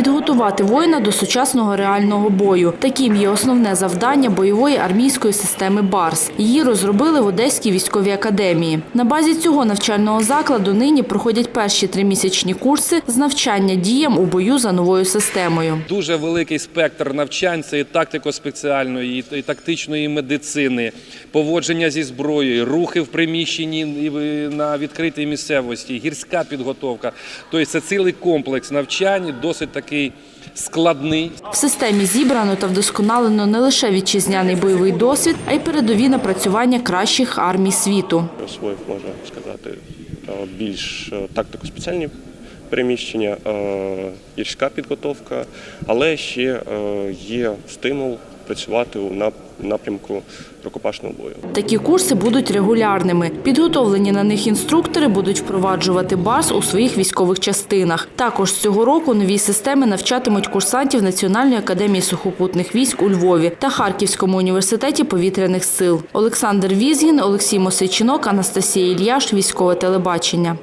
підготувати воїна до сучасного реального бою. Таким є основне завдання бойової армійської системи БАРС. Її розробили в Одеській військовій академії. На базі цього навчального закладу нині проходять перші тримісячні курси з навчання діям у бою за новою системою. Дуже великий спектр навчань це і тактико-спеціальної, і тактичної медицини, поводження зі зброєю, рухи в приміщенні на відкритій місцевості, гірська підготовка. Тобто це цілий комплекс навчань, досить такий складний. В системі зібрано та вдосконалено не лише вітчизняний бойовий досвід, а й передові напрацювання кращих армій світу. освоїв, можна сказати, е, більш е, тактико-спеціальні переміщення, е, гірська підготовка, але ще є стимул працювати у напрямку рукопашного бою. Такі курси будуть регулярними. Підготовлені на них інструктори будуть впроваджувати БАРС у своїх військових частинах. Також з цього року нові системи навчатимуть курсантів Національної академії сухопутних військ у Львові та Харківському університеті повітряних сил. Олександр Візгін, Олексій Мосичинок, Анастасія Ільяш, військове телебачення.